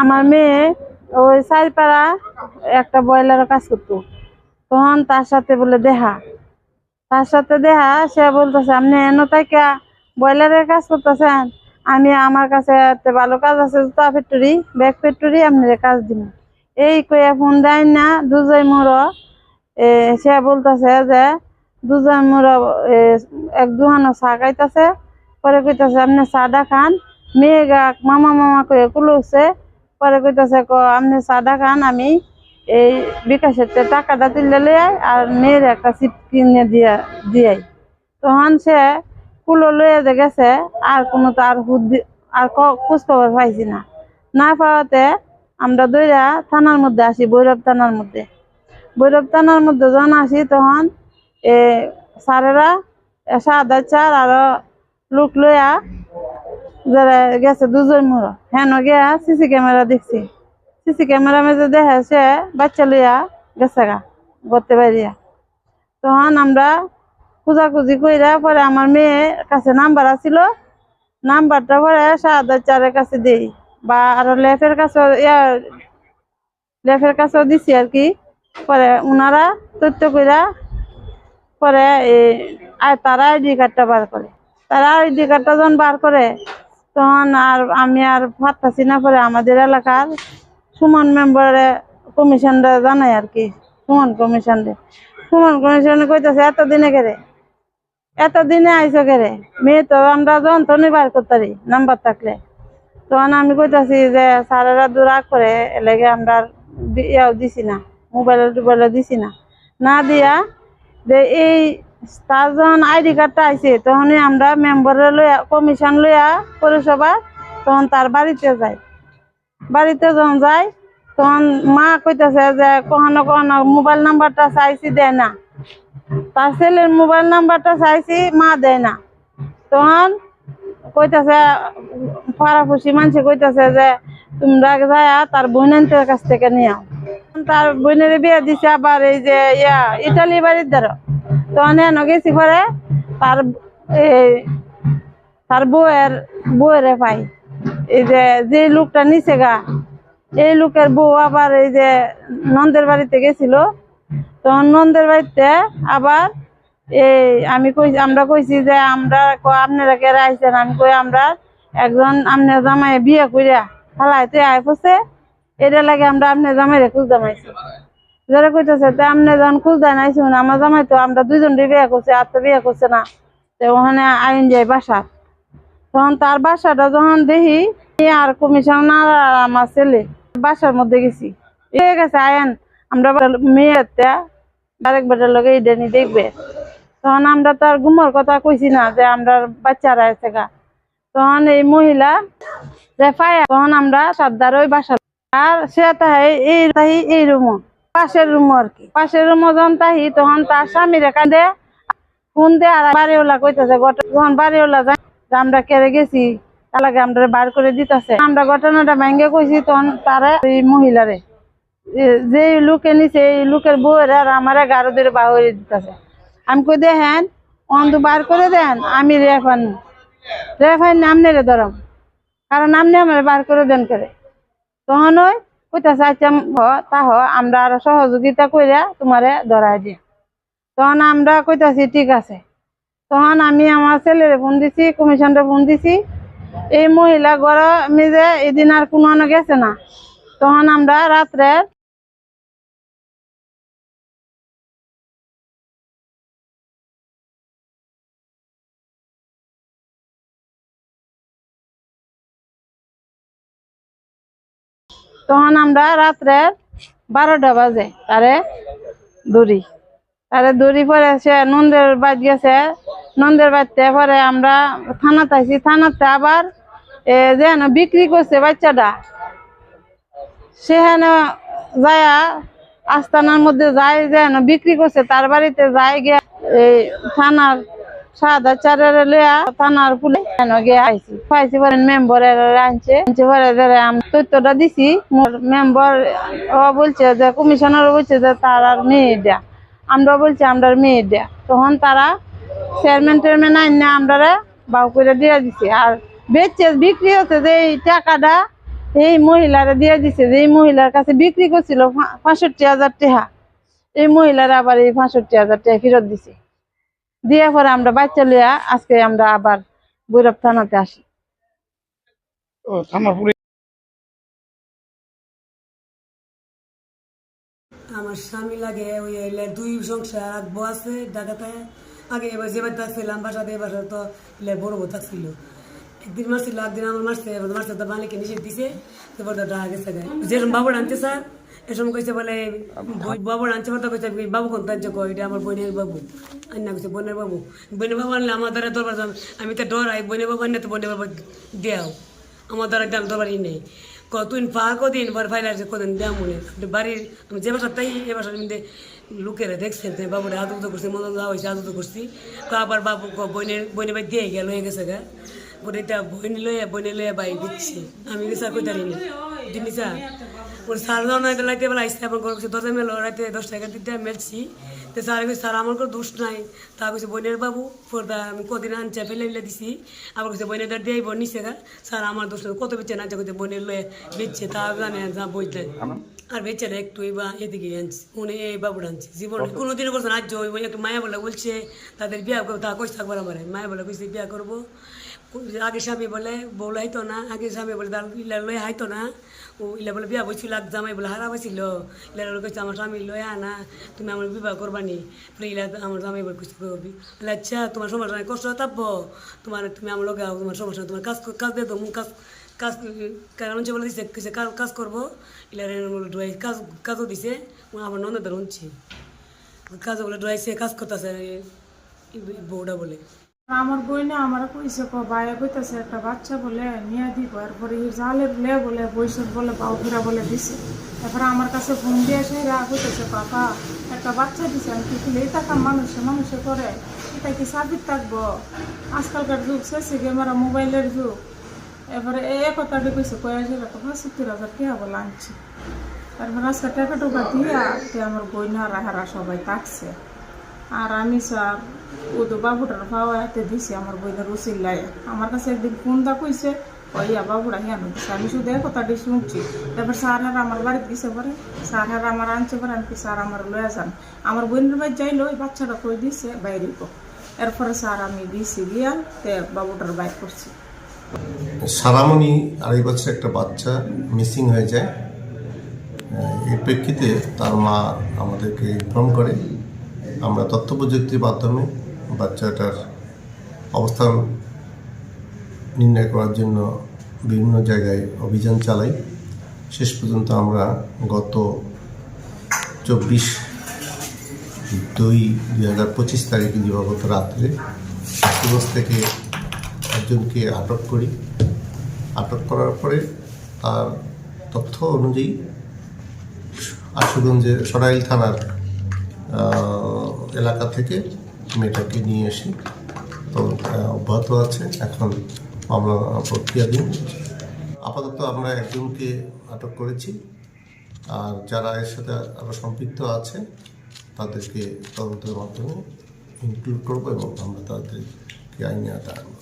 আমার মেয়ে ওই চারিপাড়া একটা ব্রয়লারের কাজ করতো। তখন তার সাথে বলে, দেহা। তার সাথে দেহা, সে বলতেছে, আপনি এনে তাইকা ব্রয়লারের কাজ করতেছেন? আমি আমার কাছে একটা ভালো কাজ আছে, জুতা ফ্যাক্টরি, ব্যাগ ফ্যাক্টরি, আপনার কাজ দিব। এই কইয়া ফোন দেয় না দুজয় মোর। সে বলতেছে যে দুজন মোর এক দুহানো চা খাইতেছে। পরে কইতাছে, আপনি চাটা খান। মেয়ে গা মামা মামা কয়ে কুলুছে। পরে কইতাছে, ক আপনি চাটা খান, আমি এই বিকাশের টাকাটা তুলে লই আই আর মেয়ের একটা সিট কিনে দিয়া দিয়াই তখন সে কুলো লইয়া যে গেছে, আর কোনো তার হুদ আর খোঁজ খবর পাইছি না। না পাওয়াতে আমরা দইরা থানার মধ্যে আসি, ভৈরব থানার মধ্যে। ভৈরব থানার মধ্যে যখন আসি, তখন এ স্যারেরা সাদা চার আরও লোক লইয়া যারা গেছে দুজন মোড় হ্যাঁ গিয়া সিসি ক্যামেরা দেখছি। সিসি ক্যামেরা মেজে দেখে সে বাচ্চা লইয়া গেছে গা করতে পারিয়া তখন আমরা খোঁজাখুঁজি কইরা পরে আমার মেয়ের কাছে নাম্বার আছিল নাম্বারটা পরে সাদা চারের কাছে দেই। বা আরও লেফের কাছে লেফের কাছেও দিছি আর কি। পরে ওনারা তথ্য কইরা পরে তারা আইডি কার্ডটা বার করে। তারা আইডি কার্ডটা যখন বার করে তখন আর আমি আর পারতাছি না, পরে আমাদের এলাকার সুমন মেম্বারে কমিশনটা জানাই আর কি, সুমন কমিশনরে। সুমন কমিশনে কইতাছে এতদিনে কেরে? এতদিনে আইসো কেরে? মেয়ে তো আমরা যন্ত্রণী বার করতারি নাম্বার থাকলে। তখন আমি কইতাছি যে, স্যারেরা দূরাগ করে এলাকে আমরা ইয়াও দিছি না মোবাইলে টোবাইলে দিছি না। না দিয়া যে এই তার যখন আইডি কার্ডটা আইছে, তখনই আমরা মেম্বারে লইয়া, কমিশন লইয়া পৌরসভা, তখন তার বাড়িতে যাই। বাড়িতে যখন যাই, তখন মা কইতাছে যে, কখনো কখনো মোবাইল নাম্বারটা চাইছি দেয় না। তার ছেলের মোবাইল নাম্বারটা চাইছি মা দেয় না। তখন কইতাছে পাড়াপড়শি মানুষে কইতাছে যে, তোমরা যায় তার বোনের কাছ থেকে নিয়ে তার বোনের বিয়ে দিছে আবার এই যে, ইয়া ইটালি বাড়ির দ্বারা। তখন এনে গেছি পরে তার তার বউয়ের, বউয়েরে পাই। এই যে যে লোকটা নিচে গা, এই লোকের বউ আবার এই যে নন্দের বাড়িতে গেছিল। তখন নন্দের বাড়িতে আবার এই আমি কই, আমরা কইছি যে আমরা আপনারা কে আইছেন আমি কই, আমরা একজন আপনার জামাই বিয়ে কইরা ফালাইতে আয় পড়ছে এটা লাগে আমরা আপনার জামাই রে খুঁজ জামাইছি যারা কইতেছে, তে আপনি যখন দেন আইসুন আমার জামাই তো আমরা দুজন বিয়ে করছি, আর তো বিয়ে করছে না। তো ওখানে আইন যায় বাসা। তখন তার বাসাটা যখন দেখি আর কমিশনার আর আমার ছেলে। বাসার মধ্যে গেছি। এ গেছে, আয়েন, আমরা মেয়েতে আরেক বেটার লগে ইডেনি দেখবে। তখন আমরা তার ঘুমার কথা কইছি না যে আমরা বাচ্চারা আছে গা। তখন এই মহিলা যে পায়, তখন আমরা সাবধার ওই বাসা আর সে তাই এই এই রুম। পাশের রুম আর কি। পাশের রুম যখন তাহি, তখন তার স্বামী রেখা দে ফোন দে আর বাড়িওয়ালা কইতেছে যখন বাড়িওয়ালা যায় আমরা কেড়ে গেছি, তার লাগে আমরা বার করে দিতেছে। আমরা ঘটনাটা ভেঙে কইছি, তখন তারা এই মহিলারে। যে লোকে নিছে, এই লোকের বউয়ের আর আমার গারো দিয়ে বাহরে দিতেছে। আমি কই, দেখেন অন্ত বার করে দেন, আমি রেফান রেফান নামনে রে ধরম। কারণ নামনে আমার বার করে দেন করে। তখন ওই কইতাছে আচ্ছা হ, তা হ, আমরা আরও সহযোগিতা কইরা তোমারে ধরাই দিই তখন আমরা কইতাছি, ঠিক আছে। তখন আমি আমার ছেলের ফোন দিছি, কমিশনরে ফোন দিছি। এই মহিলা ঘর মেজে এদিন আর কোনো গেছে না। তখন আমরা রাত্রে তখন আমরা রাত্রে বারোটা বাজে, তারে দড়ি। তারে দড়ি পরে সে নন্দের বাজ গেছে। নন্দের বাড়িতে পরে আমরা থানাতে আইছি। থানাতে আবার যেন বিক্রি করছে বাচ্চাটা। সেখানে যায়া আস্তানার মধ্যে যায় যেন বিক্রি করছে। তার বাড়িতে যায় গিয়া এই থানার সাদা চারের লেয়া থানার পুলে তথ্যটা বলছে যে কমিশনার বলছে যে, তার আর মেয়ে দেয়া আমরা বলছি আমরা মেয়ে দেয়া তখন তারা চেয়ারম্যান টেয়ারম্যান আইন আমরা বাউ করে দিয়ে দিছে। আর বেচছে বিক্রি হচ্ছে যে, এই টাকাটা এই মহিলারা দিয়ে দিছে যে, এই মহিলার কাছে বিক্রি করছিল পঁয়ষট্টি হাজার টাকা এই মহিলারা আবার এই পঁয়ষট্টি হাজার টাকা ফেরত দিছে। দিয়ে পরে আমরা বাচ্চা লিয়া আজকে আমরা আবার বৈরব থানাতে আসি। ও থানার আমার স্বামী লাগে ওই দুই সংসার এক বউ আছে ঢাকাতে। আগে এবার যে বাড়ি থাকছিলাম বাসাতে এবার তো এলে বড় বউ থাকছিল। একদিন মারছিল একদিন আমার মারছে এবার মারছে তো মালিকে নিষেধ দিছে তারপর তো ঢাকা গেছে যেরকম বাবু আনতে স্যার এসব কইছে বলে বই- বাবু আনছে কথা কইছে বাবু কোন তার কয়? এটা আমার বোনের বাবু। আন্না কইছে বোনের বাবু? বোনের বাবু আনলে আমার দ্বারা দরবার। আমি তো ডরাই বোনের বাবু আনলে তো বোনের বাবু দেও। আমার দ্বারা দাম দরবারই নেই। কতদিন পা কদিন পর ফাইলে আছে কদিন দেওয়া মনে? বাড়ির আমি যে বাসার তাই এ বাসার মধ্যে লোকেরা দেখছেন বাবুরে আদত করছি মদন দেওয়া হয়েছে আদত করছি। তো আবার বাবু বোনের বোনের বাড়ি দিয়ে গেল হয়ে গেছে গা। পরে এটা বইন লইয়া বইনে লইয়া বাই দিচ্ছি। আমি কিছু কই দাঁড়িয়ে নি জিনিসা ওর সার দাও না লাইতে বেলা আইসতে আবার ঘর কাছে দরজা মেলো রাতে দশ টাকা দিতে মেলছি। তো স্যার কইছে স্যার আমার কোনো দোষ নাই। তা কইছে বোনের বাবু ফোরদা আমি কদিন আনছে ফেলে ফেলে দিছি। আবার কইছে বোনের দাঁড় দিয়ে বোন নিছে গা। স্যার আমার দোষ নাই। কত বেচে না কইছে বোনের লয়ে বেচছে তা জানে যা বইতে আর বেচে না একটুই বা এদিকে আনছি। উনি এই বাবুর আনছি জীবনে কোনোদিনও না। আজ ওই একটা মায়া বলে বলছে তাদের বিয়া করব। তা কইস থাকবার আমার। মায়া বলে কইছে বিয়া করব। আগে স্বামী বলে বউ হাইতো না। আগে স্বামী বলে লয়ে হাইতো না। ইলা বলে বিয়া বইছিল, এক জামাই বলে হারা বইছিল। ইলা বলে কইছে, আমার স্বামী লয়ে আনা, তুমি আমার বিবাহ করবানি। পরে ইলা আমার জামাই বলে কইছে করবি বলে আচ্ছা তোমার সমস্যা নাই কষ্ট থাকব। তোমার, তুমি আমার লগে তোমার সমস্যা তোমার কাজ কাজ দিয়ে দেবো কাজ কাজ কারণ হচ্ছে বলে দিছে কিসে কাজ করব। ইলা ড্রাই কাজ, কাজও দিছে আমার ননদের হচ্ছে কাজ বলে ড্রাইছে কাজ করতেছে বউটা বলে। আমার বই না আমার কইছে, ক বাইরে কইতাছে একটা বাচ্চা বলে নিয়ে দিব। এরপরে জালের লে বলে বৈশাখ বলে বাউ ফিরা বলে দিছে। এরপরে আমার কাছে ফোন দিয়ে এসে রা কইতেছে পাপা, একটা বাচ্চা দিছে, আমি কি এই টাকা মানুষে মানুষে করে। এটা কি সাবিত থাকব? আজকালকার যুগ, শেষে ক্যামেরা মোবাইলের যুগ। এবারে এ কথাটি কইছে কয়ে আসে টাকা সত্তর হাজার টাকা বলে আনছি তারপরে আজকে টাকা টুকা দিয়া আমার বইনা রাহারা সবাই থাকছে। আর আমি স্যার ও তো বাবুটার পাওয়া হাতে দিছি, আমার বইনের লাই আমার কাছে একদিন ফোন দা কইছে ওইয়া বাবুরা হিয়ানো দিছে আমি শুধু এক কথাটি শুনছি। তারপর স্যার হারা আমার বাড়িতে দিছে পরে। স্যার হারা আমার আনছে পরে আমি স্যার আমার লয়ে যান। আমার বোনের বাড়ি যাইলো, ওই বাচ্চাটা কই দিছে, বাইরে এরপরে স্যার আমি দিছি গিয়া, তে বাবুটার বাইর করছি। সারামণি আড়াই বছর একটা বাচ্চা মিসিং হয়ে যায়। এর প্রেক্ষিতে তার মা আমাদেরকে ইনফর্ম করে। আমরা তথ্য প্রযুক্তির মাধ্যমে বাচ্চাটার অবস্থান নির্ণয় করার জন্য বিভিন্ন জায়গায় অভিযান চালাই। শেষ পর্যন্ত আমরা গত চব্বিশ দুই দুই হাজার পঁচিশ তারিখে দিবাগত রাত্রে সুরজ থেকে একজনকে আটক করি। আটক করার পরে তার তথ্য অনুযায়ী আশুগঞ্জের সরাইল থানার এলাকা থেকে মেয়েটাকে নিয়ে এসে তো অব্যাহত আছে। এখন মামলা প্রক্রিয়াধীন আপাতত আমরা একজনকে আটক করেছি। আর যারা এর সাথে আরও সম্পৃক্ত আছে, তাদেরকে তদন্তের মাধ্যমে ইনক্লুড করব এবং আমরা তাদেরকে আইনে আনব।